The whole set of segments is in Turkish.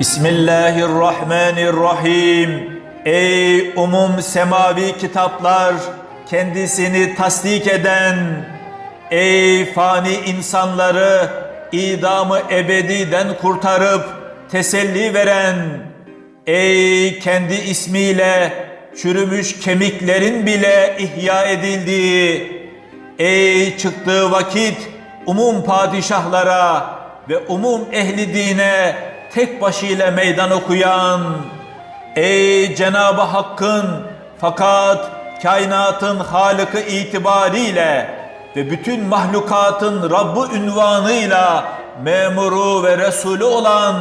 Bismillahirrahmanirrahim. Ey umum semavi kitaplar, kendisini tasdik eden, ey fani insanları idamı ebediden kurtarıp teselli veren, ey kendi ismiyle çürümüş kemiklerin bile ihya edildiği, ey çıktığı vakit umum padişahlara ve umum ehli dine tek başıyla meydan okuyan, ey Cenab-ı Hakk'ın fakat kainatın Halık'ı itibariyle ve bütün mahlukatın Rabbu ünvanıyla memuru ve Resulü olan,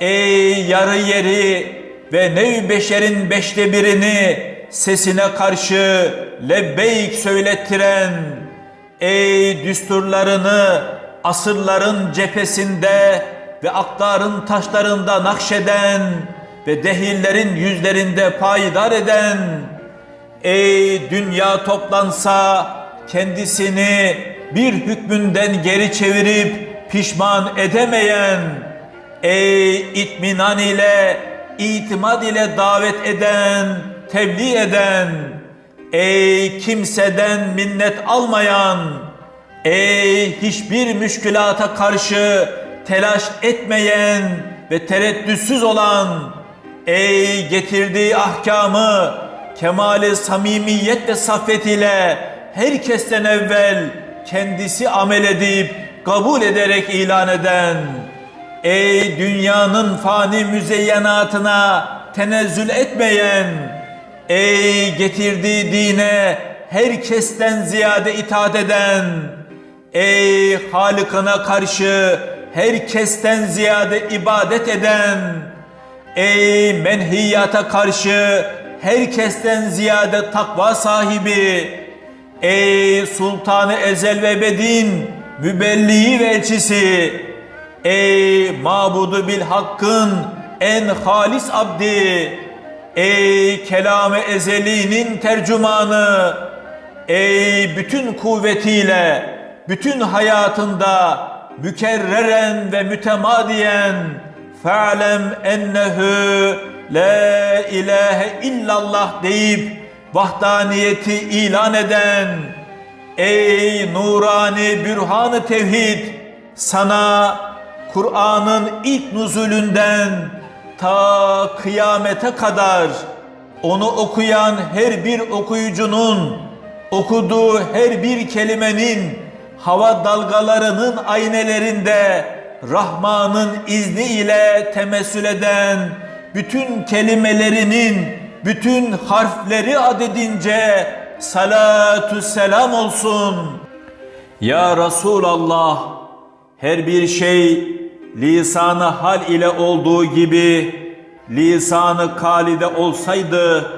ey yarı yeri ve nev beşerin beşte birini sesine karşı lebbeyk söylettiren, ey düsturlarını asırların cephesinde ve aktarın taşlarında nakşeden ve dehillerin yüzlerinde payidar eden, ey dünya toplansa kendisini bir hükmünden geri çevirip pişman edemeyen, ey itminan ile, itimat ile davet eden, tebliğ eden, ey kimseden minnet almayan, ey hiçbir müşkülata karşı telaş etmeyen ve tereddütsüz olan, ey getirdiği ahkamı kemali samimiyet ve saffet ile herkesten evvel kendisi amel edip kabul ederek ilan eden, ey dünyanın fani müzeyyenatına tenezzül etmeyen, ey getirdiği dine herkesten ziyade itaat eden, ey Halık'ına karşı herkesten ziyade ibadet eden, ey menhiyata karşı herkesten ziyade takva sahibi, ey sultanı ezel ve bedin mübelliği ve elçisi, ey mabudu bil hakkın en halis abdi, ey kelam-ı ezelinin tercümanı, ey bütün kuvvetiyle, bütün hayatında mükerreren ve mütemadiyen fe'lem ennehu la ilahe illallah deyip vahdaniyeti ilan eden ey nurani bürhanı tevhid sana Kur'an'ın ilk nuzulünden ta kıyamete kadar onu okuyan her bir okuyucunun okuduğu her bir kelimenin hava dalgalarının aynelerinde Rahman'ın izni ile temessül eden bütün kelimelerinin bütün harfleri adedince salatu selam olsun. Ya Resulallah her bir şey lisanı hal ile olduğu gibi lisanı kalide olsaydı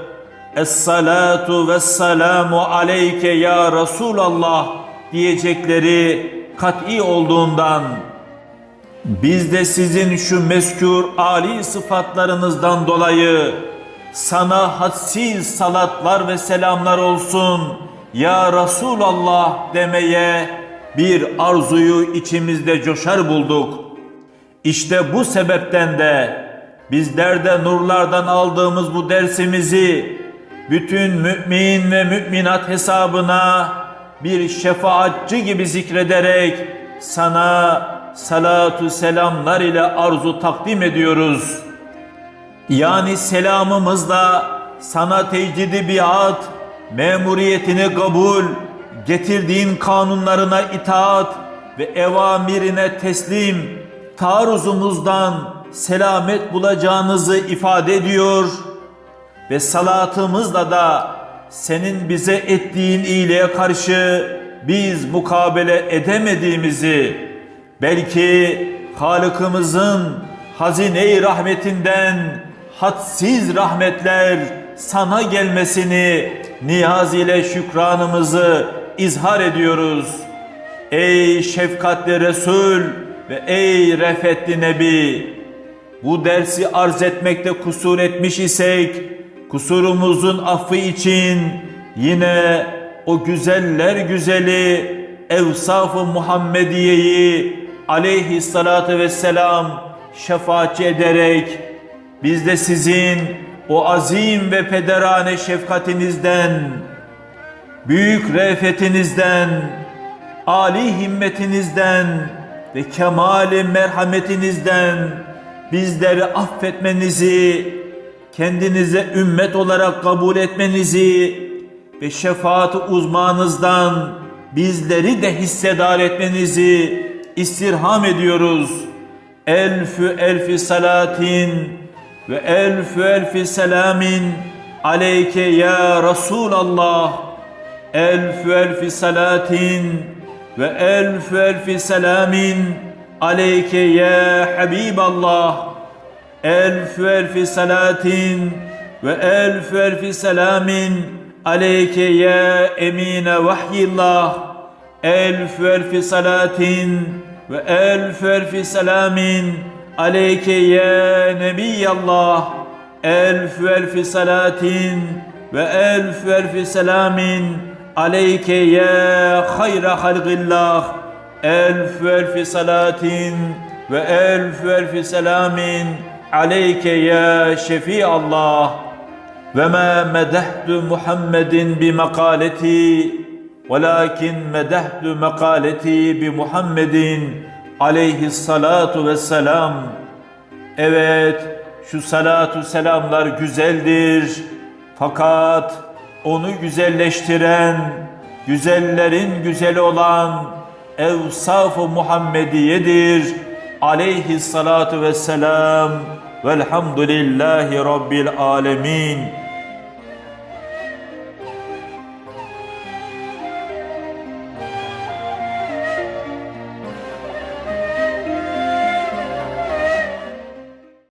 Es-salatu ve selamu aleyke ya Resulallah diyecekleri kat'i olduğundan biz de sizin şu meskûr âli sıfatlarınızdan dolayı sana hadsiz salatlar ve selamlar olsun ya Resulallah demeye bir arzuyu içimizde coşar bulduk. İşte bu sebepten de bizler de nurlardan aldığımız bu dersimizi bütün mümin ve müminat hesabına bir şefaatçi gibi zikrederek sana salatu selamlar ile arzu takdim ediyoruz. Yani selamımızla sana tecdidi biat, memuriyetini kabul, getirdiğin kanunlarına itaat ve evamirine teslim, taarruzumuzdan selamet bulacağınızı ifade ediyor ve salatımızla da senin bize ettiğin iyiliğe karşı biz mukabele edemediğimizi, belki Halık'ımızın hazine-i rahmetinden hadsiz rahmetler sana gelmesini niyaz ile şükranımızı izhar ediyoruz. Ey şefkatli Resul ve ey refetli Nebi! bu dersi arz etmekte kusur etmiş isek, kusurumuzun affı için yine o güzeller güzeli Evsaf-ı Muhammediye'yi aleyhissalatu vesselam şefaatçi ederek biz de sizin o azim ve pederane şefkatinizden, büyük re'fetinizden, âli himmetinizden ve kemali merhametinizden bizleri affetmenizi, kendinize ümmet olarak kabul etmenizi ve şefaat uzmanınızdan bizleri de hissedar etmenizi istirham ediyoruz. Elfü elfi salatin ve elfü elfi selamin aleyke ya Resulallah. Elfü elfi salatin ve elfü elfi selamin aleyke ya Habiballah. Elfü elfi salatin ve elfü elfi selamin aleyke ya emine vahyillah. Elfü elfi salatin ve elfü elfi selamin aleyke ya nebiyallah. Elfü elfi salatin ve elfü elfi selamin aleyke ya hayra halqillah. Elfü elfi salatin ve elfü elfi selamin aleyke ya şefiallah. Ve ma medehtu Muhammedin bi makaleti velakin medehtu makaleti bi Muhammedin aleyhissalatu vesselam. Evet, şu salatu selamlar güzeldir. Fakat onu güzelleştiren, güzellerin güzeli olan Evsaf-ı Muhammediye'dir. Aleyhissalatu vesselam. Velhamdülillahi Rabbil alemin.